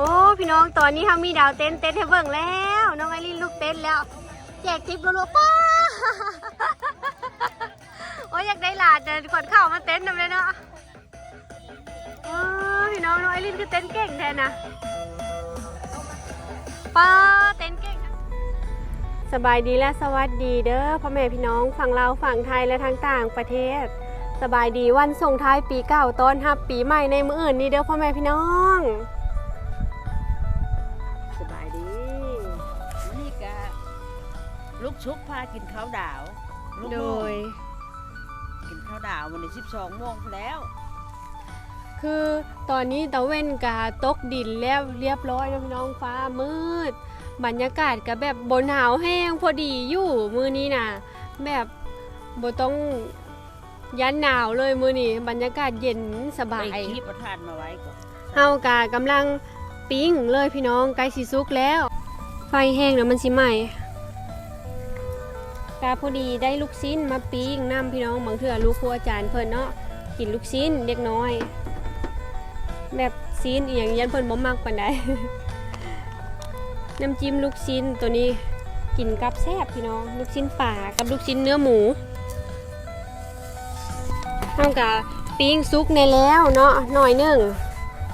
โอ้พี่น้องตอนนี้เขามีดาวเต้นเต้นให้เบิ่งแล้ว น้องไอรินลูกเต้นแล้ว แจกทิปรัวๆป้าโอ้ยอยากได้หลานเดินขนเข่ามาเต้นนำเลยเนาะโอ้พี่น้องน้องไอรินคือเต้นเก่งแทนนะป้าเต้นเก่งสบายดีและสวัสดีเด้อพ่อแม่พี่น้องฝั่งลาฝั่งไทยและทางต่างประเทศ สบายดีวันส่งท้ายปีเก่าต้อนรับปีใหม่ในมืออื่นนี้เด้อพ่อแม่พี่น้อง ลูกชุบพากินข้าวดาวลูกโดโม่ย กินข้าวดาววันนี้สิบสองโมงแล้วคือตอนนี้ตะเว้นกาตกดินแล้วเรียบร้อยแล้วพี่น้องฟ้ามืด บรรยากาศก็แบบบนหนาวแห้งพอดีอยู่มือนี้น่ะแบบบ่ต้องยันหนาวเลยมือนี้บรรยากาศเย็นสบาไปยคีบประทานมาไว้ก่อนเฮากากำลังปิ้งเลยพี่น้องใกล้สิสุกแล้ว ไฟแห้งแล้วมันสิไหม กาพอดีได้ลูกชิ้นมาปิ้งน้ำพี่น้องบางเถื่อลูกครัวอาจารย์เพิ่นเนาะกินลูกชิ้นเด็กน้อย แบบซีนอย่างยันเพิ่นบ่มักปานใดน้ำจิ้มลูกชิ้นตัวนี้กินกับแซ่บพี่น้องลูกชิ้นป่ากับลูกชิ้นเนื้อหมูเท่ากับปิ้งซุกในแล้วเนาะหน่อยหนึง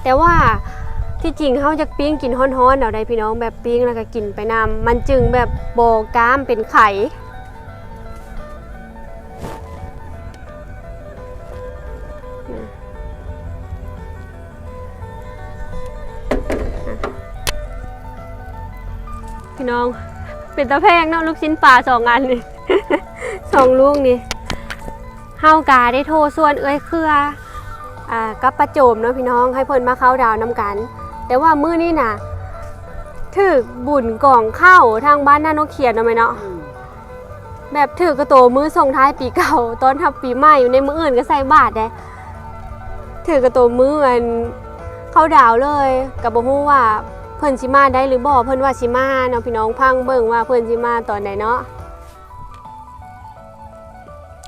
แต่ว่าที่จริงเฮาจะปิ้งกินฮ้อนๆเอาได้พี่น้องแบบปิ้งแล้วก็กินไปนำมันจึงแบบโบกล้ามเป็นไข่ พี่น้อง เป็นตะแพงเนาะลูกชิ้นปลาสองอันนี่ สองลูกนี่เฮากาได้โทรส่วนเอ้ยเครืออ่ากับประโจมเนาะพี่น้องให้เพิ่นมาเข้าดาวนำกัน แต่ว่ามื้อนี้น่ะถึกบุญกล่องเข้าทางบ้านนาโนเขียนเนาะไหมเนาะแบบถือกระโตมือส่งท้ายปีเก่า ตอนทับปีใหม่อยู่ในมืออื่นก็ใส่บาทได้ถือกระโตมืออันเข้าดาวเลยกับบ่ฮู้ว่า เพิ่นสิมาได้หรือบ่เพิ่นว่าสิมาเนาะพี่น้องพังเบิ่งว่าเพิ่นสิมาตอนไหนเนาะ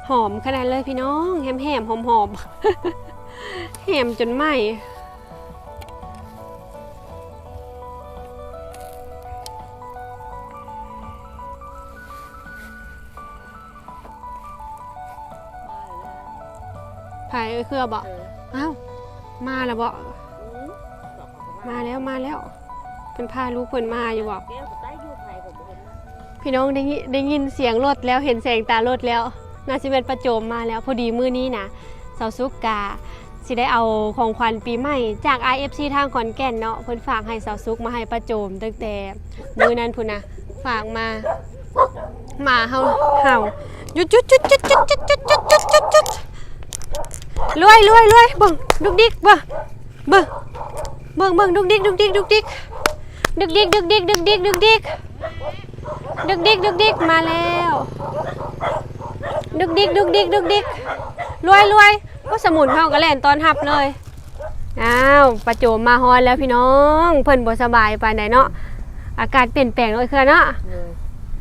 หอมขนาดเลยพี่น้องแหมๆหอมๆแหมจนไหมไผเอ้ยเครือบ่เอออ้าวมาแล้วบ่อืมบอกเขาก็มาแล้วมาแล้ว เป็นพาลูกเพิ่นมาอยู่บ่แก้วก็ใต้ยูไผ่ก็บ่เห็นนะพี่น้องได้ยินได้ยินเสียงรถแล้วเห็นแสงตารถแล้วน่าสิเป็นประโจมมาแล้วพอดีมื้อนี้นะสาวซุกกาสิได้เอาของขวัญปีใหม่จาก IFC ทางขอนแก่นเนาะเพิ่นฝากให้สาวซุกมาให้ประโจมตั้งแต่มื้อนั้นพุ่นนะฝากมาหมาเฮาเห่าหยุดหยุดหยุดหยุดหยุดหยุดหยุดหยุดหยุดหยุดหยุดรวยรวยรวยเบิ่งดุกดิกเบิ่งเบิ่งเบิ่งเบิ่งดุกดิกดุกดิกดุกดิก ดุกดิกดุกดิกดุกดิกดุกดิกดึกดิกดึกดิกมาแล้ว ดึกดิกดึกดิกดึกดิกรวยรวยก็สมุนเฮาก็แล่นตอนหับเลยอ้าวประโจมมาฮอนแล้วพี่น้อง เพิ่นบ่สบายปานใดเนาะอากาศเปลี่ยนแปลงเลยคือเนาะเลย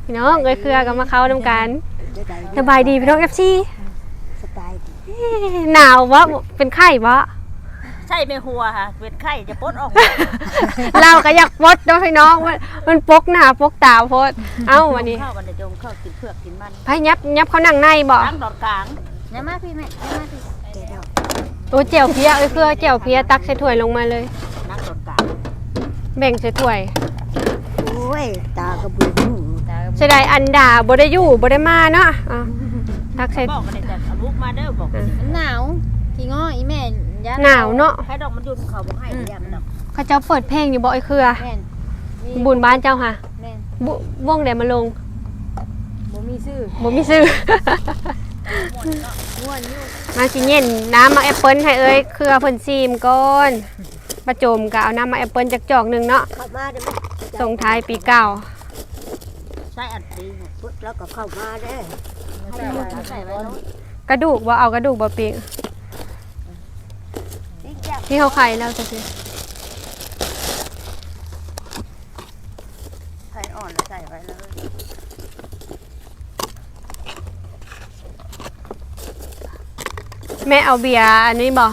พี่น้องเอ้ยคือก็มาเข้านํกันได้ได้สบายดีพี่น้อง FC สบายดีหนาวบ่เป็นไข้บ่ ใช่ไม่หัวค่ะเป็นไข้จะปลดออกเราก็อยากปลดเนาะพี่น้องมันมันปกหน้าปกตาโพดเอ้าวันนี้ข้าววันนี้จมข้าวกินเผือกกินมันไผยับยับเขานั่งในบ่ตั้งดอดกลางน้ำมาพี่แม่น้ำมาพี่เดี๋ยวเดี๋ยวโอ้เจียวเพียเอ้ยคือเจียวเพียตักใส่ถ้วยลงมาเลย นั่งดอดกลางแบ่งใส่ถ้วยโอ้ยตากระบุนตากระบุเสียดายอันดาบ่ได้อยู่บ่ได้มาเนาะอะตักใส่บอกกันเลยแต่เอาลูกมาเด้อบอกกันสิมันหนาวพี่ง้ออีแม่ ยัหนาวเนาะให้ดอกมันยุนเขาบอกให้ยามันดอกเขาเจ้าเปิดเพลงอยู่บ่ไอ้เครือ แม่นมีบุญบ้านเจ้าค่ะแม่นบุวงแดมาลงบ่มีซื้อบ่มีซื้อม่วนอยู่มาสิเย็นน้ำมาแอปเปิ้ลให้เอ้ยเครือเพิ่นซีมก่อนประโจมก็เอาน้ำมาแอปเปิ้ลจักจอกหนึงเนาะเข้ามาเดี๋ยวมันส่งท้ายปีเก่าใช่อัดดีปุ๊บแล้วก็เข้ามาได้ใส่ไว้ใส่ไว้เนาะกระดูกบ่เอากระดูกบ่ปีกติ๊กจับ ที่เขาไข่แล้วจะสิไข่อ่อนแล้วใส่ไว้เลยแม่เอาเบียร์อันนี้บ่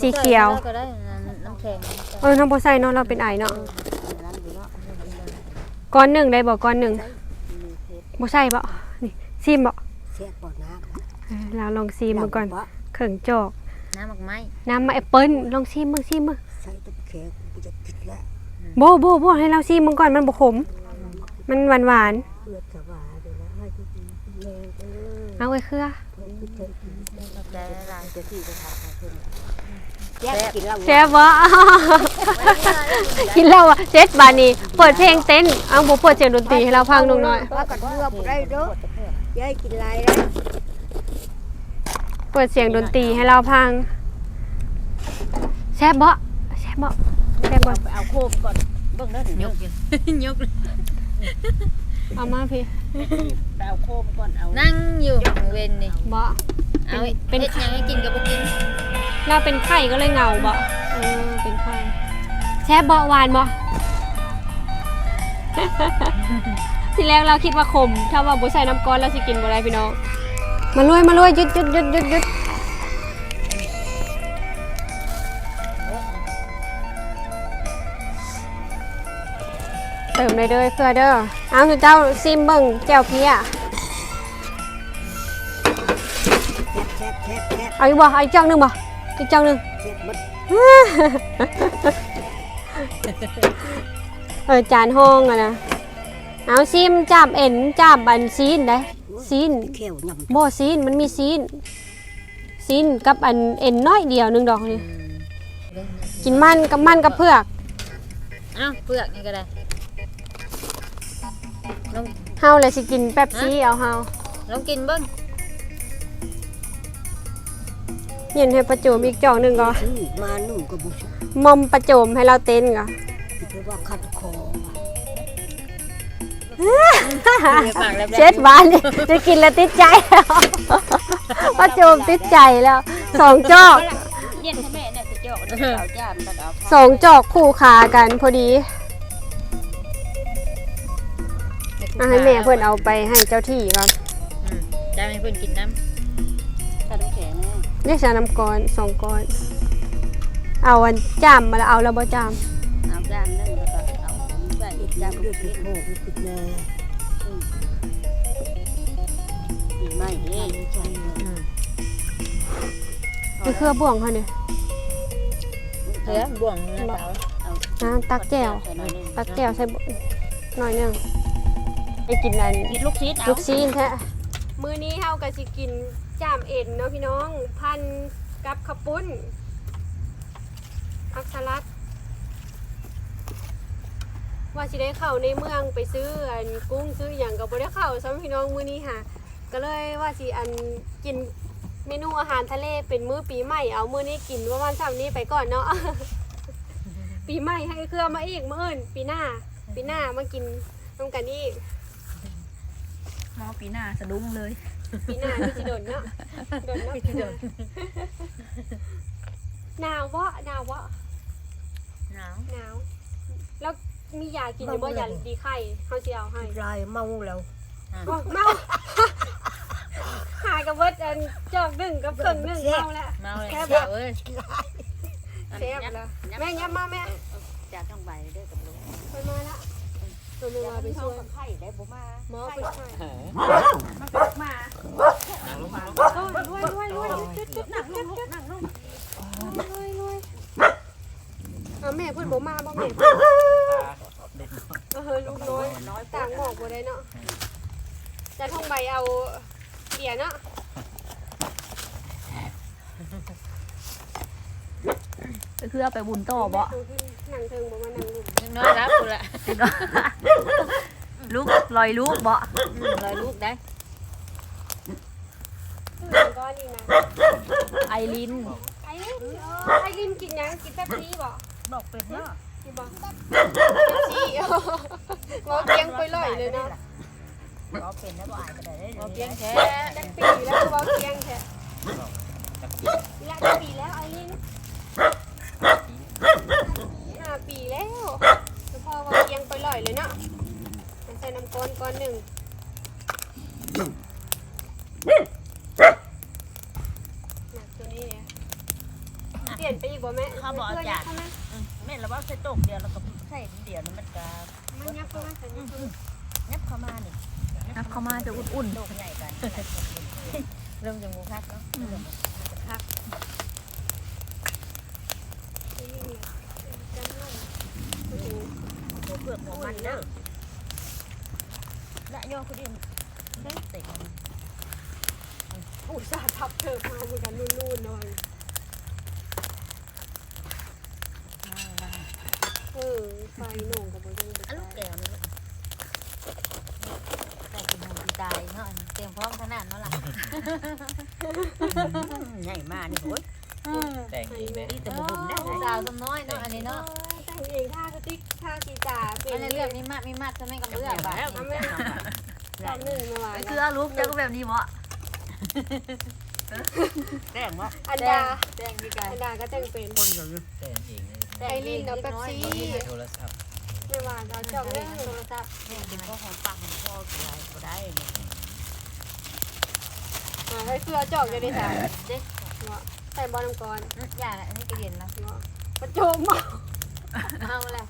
สีเขียวก็ได้น้ำแข็งเออน้องบ่ใส่เนาะเราเป็นไอเนาะนั่นอยู่เนาะก้อนหนึ่งได้บ่ก้อนหนึ่งบ่ใส่บ่นี่ซิมบ่เสียบ่น้เออเราลองซิมำมาก่อนบ่เข่งจอก น้ำหมักไม้น้ำมาแอปเปิ้ลลองซิมมึงซิมมึงใส่ตะแคงกูจะติดแล้วโบโบโบให้เราซิมมึงก่อนมันบ่ขม มันหวานหวานเลือดสว่าเดี๋ยวนะให้กูกินแรงเออๆเอาไว้เครือเพิ่นกูเคยกินได้ลายจะที่จะทำให้เพิ่นแยกกินเหล้าแซ่บบ่กินแล้วอะเจ็ดบาทนี่เปิดเพลงเต้นเอาบ่เปิดเสียงดนตรีให้เราฟังหน่อยว่ากันเมื่อบ่ได้เด้อยายกินหลายแล้ว เปิดเสียงดนตรีให้เราพังแซ่บบ่แซ่บบ่แซ่บบ่ไปเอาโคมก่อนเบิ่งเด้อยกยกเอามาพี่ไปเอาโคมก่อนเอานั่งอยู่เว้นนี่บ่เอาเป็นเฮ็ดหยังให้กินกับบ่กินเราเป็นไข่ก็เลยเหงาบ่เออเป็นไข่แซ่บบ่หวานบ่ทีแรกเราคิดว่าขม ถ้าว่าบ่ใส่น้ำก้อนเราสิกินบ่ได้พี่น้อง มาลุยมาลุยยุดยุดยุดยุดยุดเติมเลยเด้อเพื่อเด้อเอาสุเจ้าซิมเบิ่งแจ่วเพียแซ่บแซ่บแซ่บเอาอีกบ่เอาอีกจ้องหนึ่งบ่อีกจ้องหนึงแซ่บหมดเออจานห้องอะนะเอาซิมจับเอ็นจับอันซีนได้ ซีนเขียวยำบ่ซีนมันมีซีนซีนกับอันเอ็นน้อยเดียวหนึงดอกนี่กินมันกับมันกับเพือกอ้าวเปลือกนี่ก็ได้ลองเฮาเลยสิกินแป๊บซี่เอาเฮาลองกินเบิ่งเย็นให้ประโจมอีกจอกหนึงก็ซื้อมาหนุ่มกับบุชุมอมประโจมให้เราเต้นก็ที่ว่าคัดคอปากแล้ว เช็ดหวานนี่จะกินแล้วติดใจแล้วประโจมติดใจแล้วสองจอกเย็นให้แม่เนี่ยจะเจาะเดี๋ยวเอาจานตักเอาสองจอกคู่ขากันพอดีอะให้แม่เพื่อนเอาไปให้เจ้าที่ก่อนอืมจานให้เพิ่อนกินน้ำถ้าน้ำแข็งแน่เรียชาน้ำก้อนสองก้อน เอาอันจามมาแล้วเอาแล้วบ่จามเอาจานนึง แล้วก็เอาใส่อีกจานเลือดดติดโหกติดแน่ไม่เด้ใจเลยนี่คือบ่วงเขาเนี่ยเถือบ่วงนะเต๋าเอาตักแก้วตักแก้วใส่บ่หน่อยนึงไปกินอันกินลูกชิ้นลูกชิ้นแท้มื้อนี้เฮาก็สิกินจามเอ็นเนาะพี่น้อง พันกับข้าวปุ้นผักสลัด ว่าสิได้เข้าในเมืองไปซื้ออันกุ้งซื้ออย่างก็บ่ได้เข้าซ้ำพี่น้องมื้อนี้ค่ะก็เลยว่าสิอันกินเมนูอาหารทะเลเป็นมื้อปีใหม่เอามื้อนี้กินประมาณ3นี้ไปก่อนเนาะ ปีใหม่ให้เครือมาอีกมื้ออื่นปีหน้า ปีหน้ามากินร่วมกันอีกหมอปีหน้าสะดุ้งเลย ปีหน้าคือสิโดนเนาะโดนเนาะโดนหนาววะหนาววะหนาวหนาวแล้ว มียากินอยู่บ่ยาดีไข้เฮาสิเอาให้ลายเมาแล้วโอ้เมาหากับเบิดอันจอกหนึ่งกับเครื่องหนึ่งเมาแล้วเมาเลยแค่แค่บบออกกเอ้ยเซฟแล้วแม่ยับมาแม่จากต้องใบเด้อกับลูกไปมาละตัวนึงมาไปช่วยไข่ได้บ่มาหมอไปช่วยมารวยรวยรวยจุดจุดหนักลงหนักลงรวยรวยเอาแม่พูดบ่มาบ่แม่ เออลูกน้อยน้อยต่างหมอกบ่ได้เนาะจะท่องใบเอาเบียร์เนาะเพื่อไปบุญต่อบ่หนังเทิงบ่มาหนังหุ่มยังน้อยรับกูละลูกลอยลูกบ่รอยลูกได้ก็นี่นะไอรินไอ้ลิมไอ้ลิมกินยังกินแป๊บซี่บ่บอกเป็นเนาะ กินบ่แป๊บซี่งอเกียงไปลอยเลยเนาะบอกเป็นแล้วบ่อายก็ได้เด้เอาเพียงแค่จักปีแล้วเว้าเกียงแท้ละจักปีแล้วไอ้ลิมห้าปีแล้วแล้วพอเว้าเกียงไปลอยเลยเนาะใส่น้ำก้อนก้อนหนึ่งหนักตัวนี้เนี่ยเปลี่ยนไปอีกบ่แม่เขาบอกเอาจา นเพื่นอืแล้วว่าใส่ตกเดียวแล้วก็ใส่เดียวมันก็มันยับเข้ามาแต่นี่คือยับเข้ามานี่นับเข้ามาจะอุ่นๆโตใหญ่กันเริ่มจะงูคักเนาะเริ่มจะคักหัวเปลือกของมันเด้อละย่อคนเดียวเตะมันอุตส่าห์ทับเธอมาเหมือนกันนู่นๆหน่อย เออไฟหน่งกับบ่ยังบ่อันลูกได้แก้วนี่แต่กินหมูดีตายเนาะเตรียมพร้อมขนาดนั้นล่ะใหญ่มากนี่โอ้ยแต่งเองเนี่ยนี่แต่บุ๋มได้สาวสมน้อยเนาะอันนี้เนาะแต่งเองท่าสติ๊กท่ากีตาร์เป็นอันนี้เรื่องมีมัดมีมัดทำไมกับเลืเลืออกกแบแบบบตอนหนึ่งมาว่าคือลูกจะก็แบบนี้เหมาะแดงวะอันดาแดงดีกันอันดาก็แต่งเป็นคนอยู่แต่งเองเลย ไอรินกับเป๊ปซี่ในโทรศัพท์ไม่ว่าเราจองเรื่องโทรศัพท์เนี่ยเป็นพ่อของปากของพ่อกี่ไรก็ได้เนี่ยอ่าให้เสื้อจอกจะได้ใส่เด็กเนาะใส่บอลน้ำกรอย่าอันนี้ก็เย็นนะเนาะประโจมมาเมาแล้ว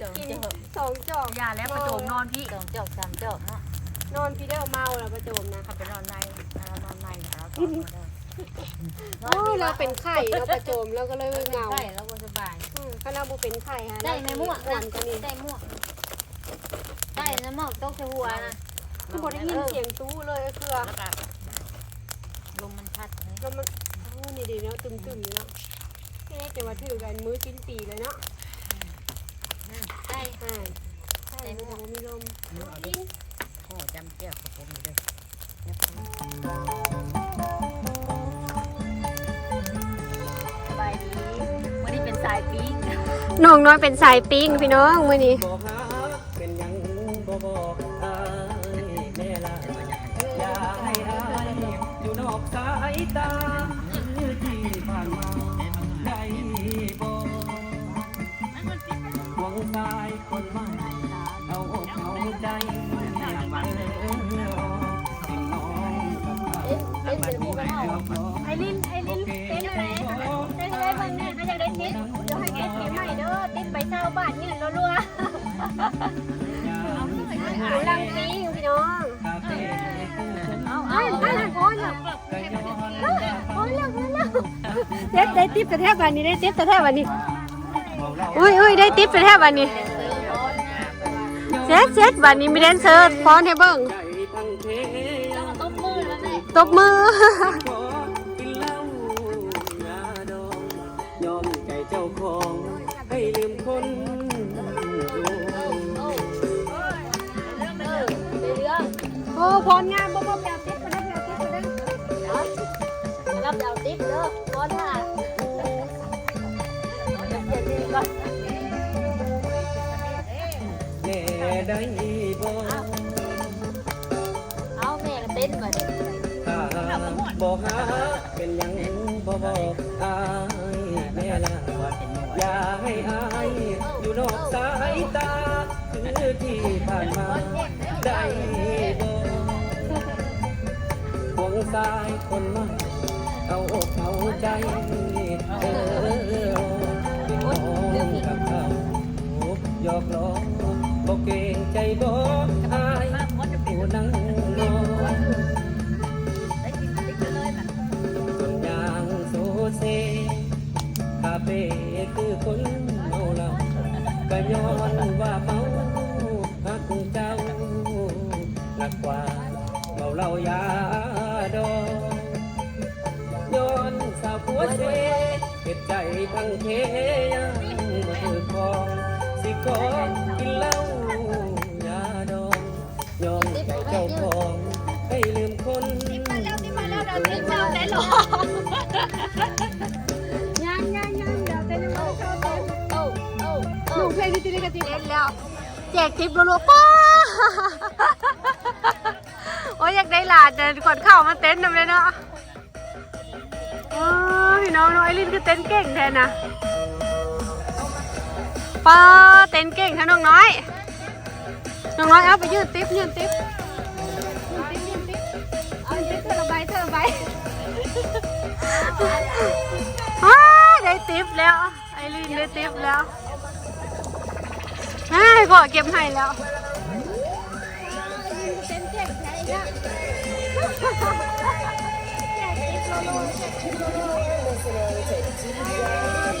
จงกินเจาะสองจอกอย่าแล้วประโจมนอนพี่สองจอกสามจอกเนาะนอนพี่เด้อเมาแล้วประโจมนะเขาไปนอนในเรานอนในเราต้องนอน โอ้ยเราเป็นไข่เราประโจมเราก็เลยเมาใช่แล้วก็สบาย อืมถ้าเราบุเป็นไข่ฮะได้ไหมม่วงหวานกว่านี้ได้ม่วงได้น้ำหมอกต้องใช้หัวนะคือบได้ยินเสียงตู้เลยก็คือแล้วก็ลมมันพัดเลยแล้วมันโอ้นี่ดีเนาะตึมๆอยู่เนาะนี่จะมาถือกันมื้อสิ้นปีเลยเนาะได้อ่าใช่มันจะบ่มีลมดิ้นโอ้จำเจ้ากับผมอยู่เลยายปิ้งน้องน้อยเป็นสายปิ้งพี่น้องมื้อนี้บอกหาเป็นหยังบ่บอกอายแม่ละอย่าให้อายอยู่นอกสายตาที่ผ่านมาได้บอกหวงสายคนใหม่เอาอกเอาใจมาเลยสิ่งน้องกับเขาไอรินไอรินเป็นอะไรเป็นอะไรบ้างเนี่ยถ้าอยากได้ทิป เด้อติดไปเช่าบ้านยืนรัวๆเอาลังปิ้พี่น้องเฟ่ผู้คนเอาเอาเอาโอนแล้วโอนแล้วโอนแล้วเด็ดได้ทิปแต่แทบวันนี้ได้ทิปแต่แทบวันนี้อุ้ยอุ้ยได้ทิปแต่แทบวันนี้เซ็ตเซ็ตวันนี้มีแดนเซอร์พร้อมให้เบิ้งต้มมือแล้วแม่ตบมือ อ้พรงามบ่บ่แปลทิปมาได้แปลทิปมาได้รับเอาติ๊บเด้อก้อนละแน่ได้บ่เอาแม่ก็เต้นก่อนถ้าบอกหาเป็นหยังบ่บอกอายแม่ละอย่าให้อายอยู่นอกสายตาคือที่ผ่านมาได้บ่หวง สายคนมาเอาอกเอาใจเออเป็นน้องกับเขาหยอกล้อบอกเกรงใจบอกอายผู้นั่งนอนจนยางโซเซคาเฟ่คือคนเมาเหล้าก็ย้อนว่าเมาหักเจ้าหนักกว่าเมาเหล้ายาาเซเก็บใจทั้งเพยังบ่ถือคองสิขอกินเหล้ายาดองยอมใจเจ้าของให้ลืมคนยังยังยังเดี๋ยวเต้นยังไม่เข้าเต้นหนูเพลงที่ติดกับติดเอ็นแล้วแจกทิปรัวๆป้าโอ้ยอยากได้หลานแต่ก่อนเข้ามาเต้นนำเลยเนาะ พี่น้องน้องไอรินคือเต้นเก่งแทนนะป้าเต้นเก่งท่าน้องน้อย น้องน้อยเอาไปยืดติ๊บยืดติ๊บยืดติ๊ยืดติ๊บเอายืดเธอระบายเธอระได้ติ๊บแล้วไอรินได้ติ๊บแล้วไอ้พ่อเก็บให้แล้วเต้นเก่งแท้ Thank you.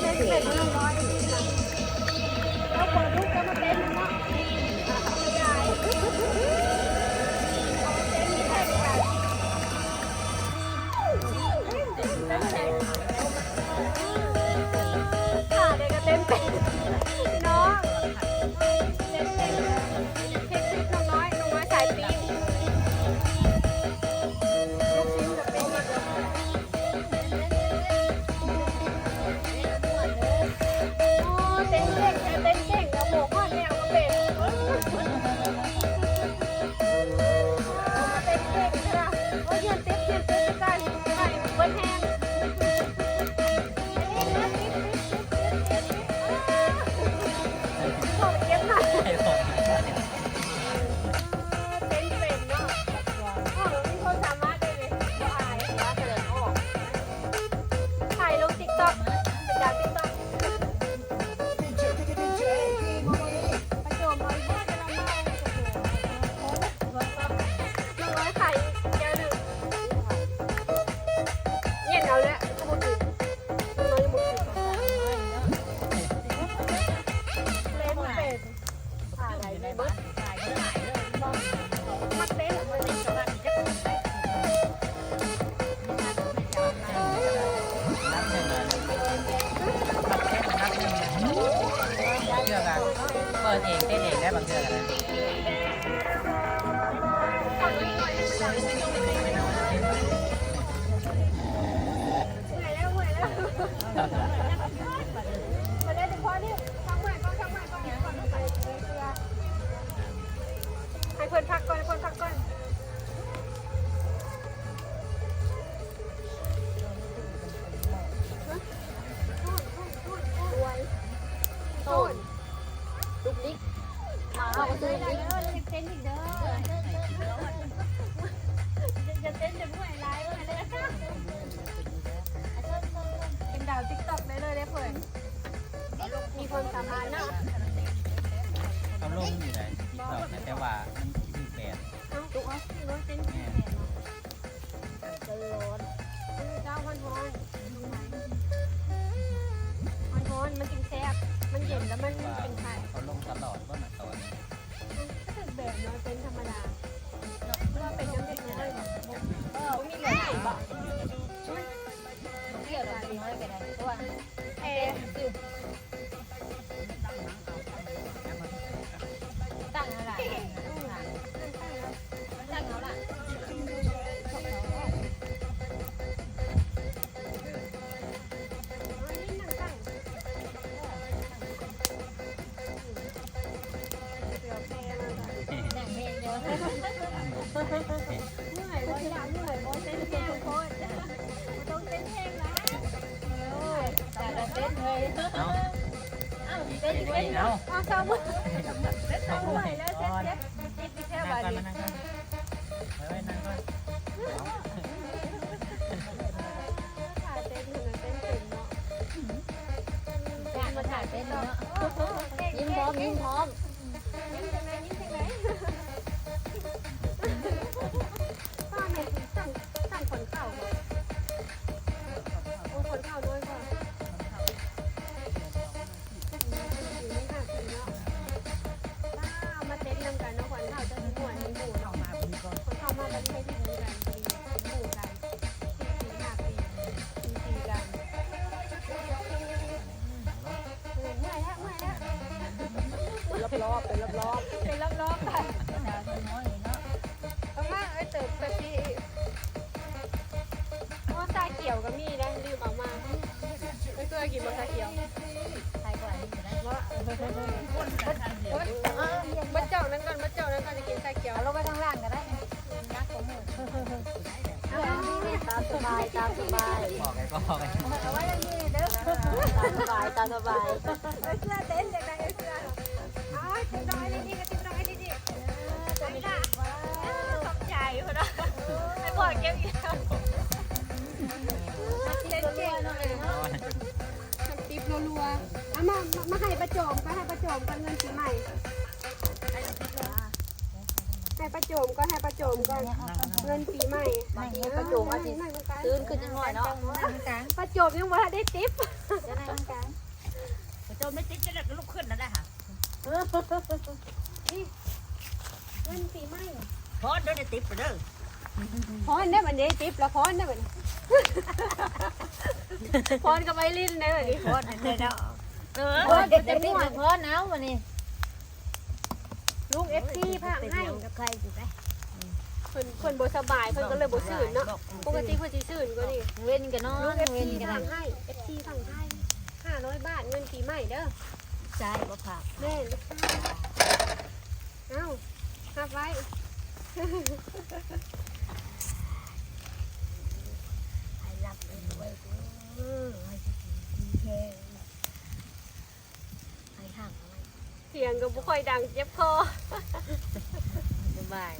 ว่าเขาลงตลอดว่ามัตอนนี้ก็ถึงแบบนอนเป็นธรรมดาเราะเป็นน้ำเด็น้อยเออมีเหลือไหนบ้างเหลือน้อยไปไหนตัวเอ๊ะิ้มพร้อมยิ้มพร้อม ยกินรสชาเขียวใครก่อนมาเจ้านั่งก่อนมาเจ้านั่งก่อนจะกินชาเขียวลงไปข้างล่างก็ได้นักขอตามสบายตามสบายบอกไงก็บอกไงเอาไว้ยังยืนเด้อตามสบายตามสบายเสื้อเต้นจากไหนเสื้ออ๋อติดร้อยนี่ก็ติดร้อยนี่ดิเออติดร้อยสมใจคนละไม่บอกเก็บ รัวๆเอามามามาให้ประโจมก็ให้ประโจมกันเงินปีใหม่ให้ประโจมก็ให้ประโจมก็เงินปีใหม่ไม่ให้ประโจมว่าสิตื่นขึ้นจังหน่อยเนาะนั่งกลางประโจมยังบ่ทันได้ติ๊บจะนั่งกลางโจมไม่ติดจะได้ลุกขึ้นแล้วได้ค่ะเงินปีใหม่พอเดินได้ติดไปเด้อพรได้บัดนี้ติ๊บแล้วพรได้บัดนี้ พรกับไวลินได้บัดนี้พอเดินได้แล้วเออโอ้ยเด็กๆมาพอหนาววันนี้ลูก FC พากให้กับใครอยู่ไหมเพิ่นเพิ่นบ่สบายเพิ่นก็เลยบ่ซื่นเนาะปกติเพิ่นสิซื่นกว่านี้เว้นกันนอลูนก FC เว้นกันสั่งให้ FC สั่งให้500บาทเงินปีใหม่เด้อใจบ่ผักแม่ลูกชายเอ้ารับไว้ ให้รับไปด้วยเออให้ดีแค่ให้ห่างไว้ เสียงก็บ่ค่อยดังเจ็บคอสบาย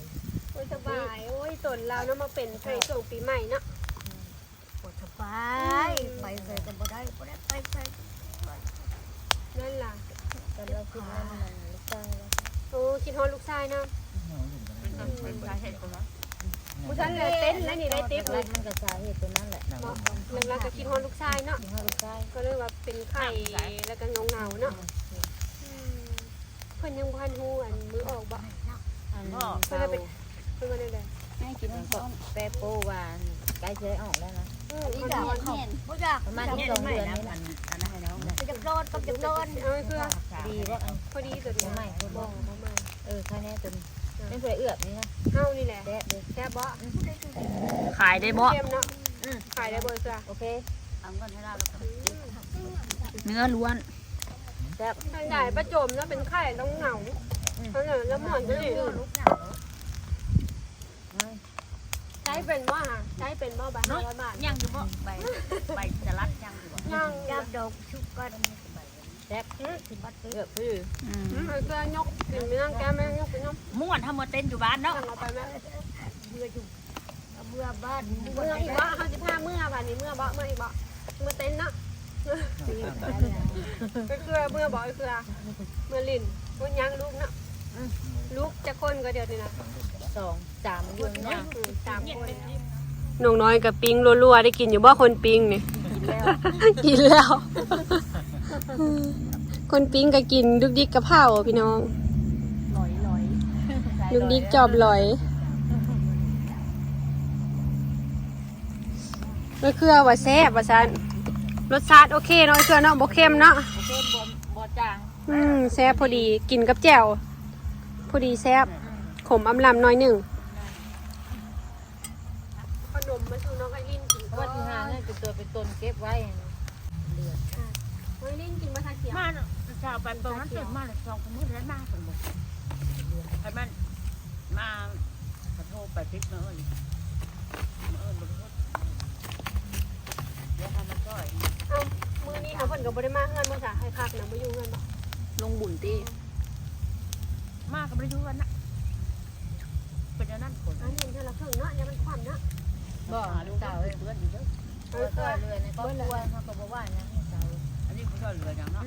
โอ้ยสบาย โอ้ยตนเราเนาะมาเป็นในช่วงปีใหม่เนาะปวดสบายไปใส่กันบ่ได้บ่ได้ไปไปนั่นล่ะกันเราคิดว่ามันลูกชายโอ้คิดฮอดลูกชายเนาะเป็นสาเหตุของมันผู้ชันเลยเต้นแล้วนี่ได้ติ๊บเลเลยยมันก็สาเหตุตัวนั้นแหละเนาะแล้วเราก็คิดฮอดลูกชายเนาะที่ให้ลูกชายก็เลยว่าเป็นไข้แล้วก็เหงาๆเนาะอืมเพิ่นยังบ่ทันฮู้อันมือออกบ่อันเพิ่นเลยไปเพิ่นก็ได้เลยให้กินก็แปรโปวานใกล้จะออกแล้วนะอืมอีกแล้วบ่อยากประมาณนี้สองเดือนนี่แหละอันนั้นให้น้องจะโดนก็จะโดนเอาเพื่อดีว่าพอดีตัวนี้ใหม่คนบ่บ่บ่มาเออค่าแน่จนเป็นผู้ใดเอื้อบนี่นะเฮานี่แหละแดะเด้แซ่บบ่ขายได้บ่เค็มเนาะขายได้บ่เสื้อโอเคเอาเงินให้เราแล้วก็เนื้อล้วน แซ่บทางใหญ่ประจมแล้วเป็นไข้ต้องเหงาเพราะฉะนั้นแล้วหมอนก็เลยใช้เป็นบ่ฮะใช้เป็นบ่ใบห้าร้อยบาทยังอยู่บ่ใบใบสลัดยังอยู่บ่ยังจับดอกชุบกันแซ่บที่บัดเอื้อบพี่เอาเสื้อยกกินไปนั่งแก้มแม่ยกไปน้ำม่วนทำมาเต้นอยู่บ้านเนาะสั่งเอาไปแม่เบื่ออยู่เบื่อบ้านเมื่ออีกบ่เขาสิพาเมื่อบาดนี้เมื่อบ่เมื่ออีกบ่เมื่อเต้นเนาะ ก็คือเมื่อบ่ก็คือเมื่อลินมันยังลูกเนาะลูกจะคนก็เดี๋ยวนี้นะสองสามยืนเนี่ยสามคนน้องน้อยกับปิงรัวๆได้กินอยู่บ่คนปิงเนี่ยกินแล้ว คนปิงก็กินดุกดิกกับเผาพี่น้องลอยลอยดุกดิกจอบลอยก็คือว่าแซ่บว่าซัน รสชาติโอเคเนาะคือเนาะบ่เค็มเนาะโอเคบ่บ่จางอืมแซ่บพอดีกินกับแจ่วพอดีแซ่บขมอำลำน้อยหนึ่งขนมมาสู่น้องไอรินกินเพราะว่าที่หาเนี่ยเป็นตัวเป็นตนเก็บไว้เดือดไอรินกินมาทาเขียวมาเนาะชาวไปตรงนั้นตื่นมาเลยสองคนนี้แล้วมาคนบ่ให้มันมาขอโทษไปติดเนาะเอิ้นเอิ้นบ่ได้เดี๋ยวทำมาช่วยเอามือนี้เอาเพิ่นก็บ่ได้มาเฮือนบ่จ้ะให้คักนะบ่อยู่เฮือนบ่ลงบุญตีมากกับไปดูกันนะเป็นอย่างนั้นคนอันนี้เท่าละครึ่งเนาะอย่ามันคว่ำเนาะบ่ลูกสาวเอ้ยเพื่อนอยู่เยอะเอเอออเอก็อเรือในครอบครัวเขาก็บอกว่าอย่างนี้สาวอันนี้ผู้ช่วยเหลืออย่างเนาะ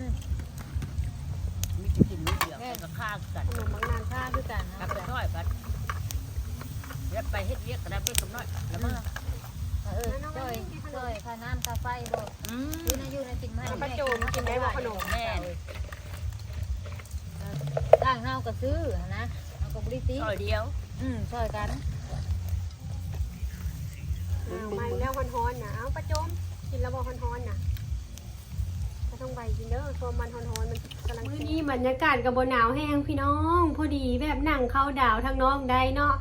มีจะกินมีเดียวกันก็ฆ่ากันขนมบางนานข้าคือกันกันะบไปช่วยกันแล้วไปเฮ็ดเวียกกันได้เป็นกำน้อยแล้วเมื่อ เออช่วยช่วยค่าน้ำค่าไฟบ่อืมอยู่ในอยู่ในกินไหม่ประโจมกินได้บ่ขนมแม่ต่างเฮาก็ซื้อนะเฮาก็บริตีช่วยเดียว อืมช่วยกันมาแล้วฮอนๆน่ะเอาประโจมกินแล้วบ่ฮอนๆน่ะก็ต้องไปกินเด้อตัวมันฮ้อนมันกำลังมื้อนี้บรรยากาศก็บ่หนาวแห้งพี่น้อง พอดีแบบนั่งเข้าดาวทางน้องได้เนาะ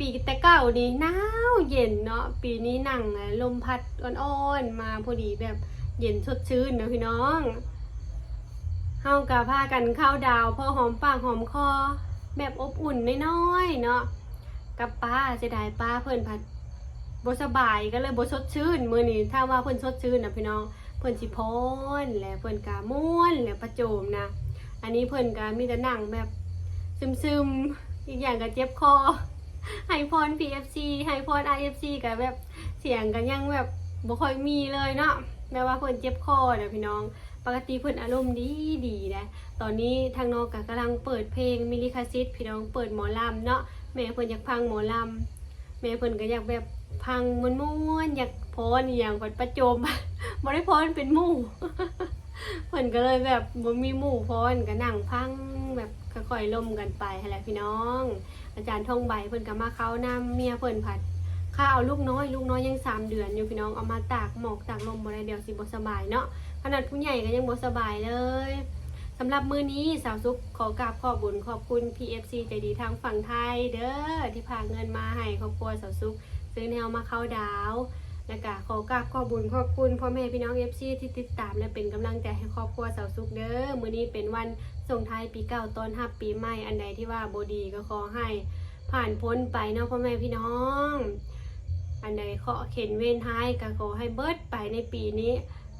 ปีแต่เก่านี่หนาวเย็นเนาะปีนี้หนังลมพัดอ่อนๆมาพอดีแบบเย็นสดชื่นนะพี่น้องเฮากะพากันเข้าดาวพอหอมปากหอมคอ แบบอบอุ่นน้อยๆเนาะกับป้าเสียดายป้าเพิ่นพัดบสบายก็เลยบสดชื่นมือนี้ถ้าว่าเพิ่นสดชื่นนะพี่น้องเพิ่นสิพรและเพิ่นกะม่วนและประโจมนะ อันนี้เพิ่นกะมีแต่หนังแบบซึมๆอีกอย่างก็เจ็บคอ ไฮพร PFC ไฮพร IFC กับแบบเสียงกันยังแบบบ่ค่อยมีเลยเนาะแม้ว่าเพิ่นเจ็บคอนะพี่น้อง ปกติเพิ่นอารมณ์ดีดีนะตอนนี้ทางน้อกก็กำลังเปิดเพลงมิลิคาซิตพี่น้องเปิดหมอลำเนาะแม่เพิ่นอยากฟังหมอลำแม่เพิ่นก็อยากแบบพังม่วนอยากพรอย่างวัดประโจมบ่ได้พรเป็นหมู่เพิ่นก็เลยแบบบ่มีหมู่พรก็นั่งพังแบบค่อยๆล่มกันไปหั่นแหละพี่น้อง อาจารย์ทองใบเพิ่นก็มาเข้านํเมียเพิ่นผัดข้าเอาลูกน้อย ลูกน้อยยังสามเดือนอยู่พี่น้องเอามาตากหมอกตากลมบ่ได้เดี๋ยวสิบ่สบายเนาะขนาดผู้ใหญ่ก็ยังบ่สบายเลยสำหรับมื้อนี้สาวซุกขอกราบขอบบุญขอบคุณ PFC ใจดีทางฝั่งไทยเด้อที่พาเงินมาให้ครอบครัวสาวซุกซื้อแนวมาเข้าดาวแล้วก็ขอกราบขอบบุญขอบคุณพ่อแม่พี่น้อง FC ที่ติดตามและเป็นกำลังใจให้ครอบครัวสาวซุกเด้อมื้อนี้เป็นวัน ส่งท้ายปีเก่าต้อนรับปีใหม่อันใดที่ว่าบดีก็ขอให้ผ่านพ้นไปเนาะพ่อแม่พี่น้อง อันใดขอเข็นเว้นท้ายก็ขอให้เบิดไปในปีนี้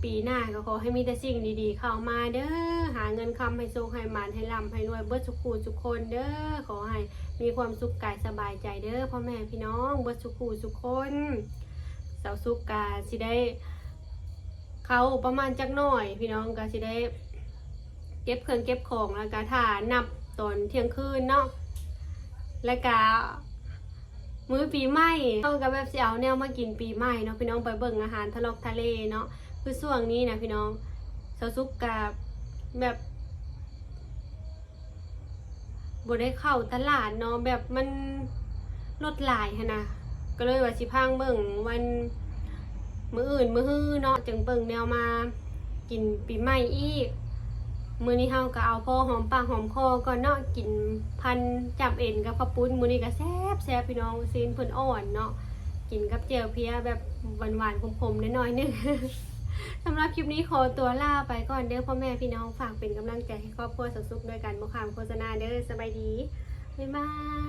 ปีหน้าก็ขอให้มีแต่สิ่งดีๆ เข้ามาเด้อหาเงินคำให้สุขให้มานให้ร่ำให้รวยเบิดสุขูสุขคนเด้อขอให้มีความสุขกายสบายใจเด้อพ่อแม่พี่น้องเบิดสุขูสุขคนเสาสุกกาสิได้ เขาประมาณจักหน่อย พี่น้องก็สิได้ ก็บเครื่องเก็บของแล้วก็ถ่านับตอนเที่ยงคืนเนาะแล้วก็มื้อปีใหม่เอากับแบบเสิเอาแนวมากินปีใหม่เนาะพี่น้องไปเบิ่งอาหารทะเลทะเลเนาะคือช่วงนี้นะพี่น้องเสาสุกกาแบบบ่ได้เข้าตลาดเนาะแบบมันลดหลายหั้นะก็เลยว่าสิพังเบิ่งวันมื้ออื่นมื้อฮื้อเนาะจึงเบิ่งแนวมากินปีใหม่อีก มื้อนี้เฮาก็เอาพอหอมปากหอมคอก็เนาะกินพันจับเอ็นกับข้าวปุ้นมื้อนี้ก็แซ่บแซ่บพี่น้องซีนเพิ่นอ่อนเนาะกินกับเจียวเพียแบบหวานๆขมๆน้อยๆนึงสำหรับคลิปนี้ขอตัวลาไปก่อนเด้อพ่อแม่พี่น้องฝากเป็นกำลังใจให้ครอบครัวสุขด้วยกันบ่ข้ามโฆษณาเด้อสบายดีบ๊ายบาย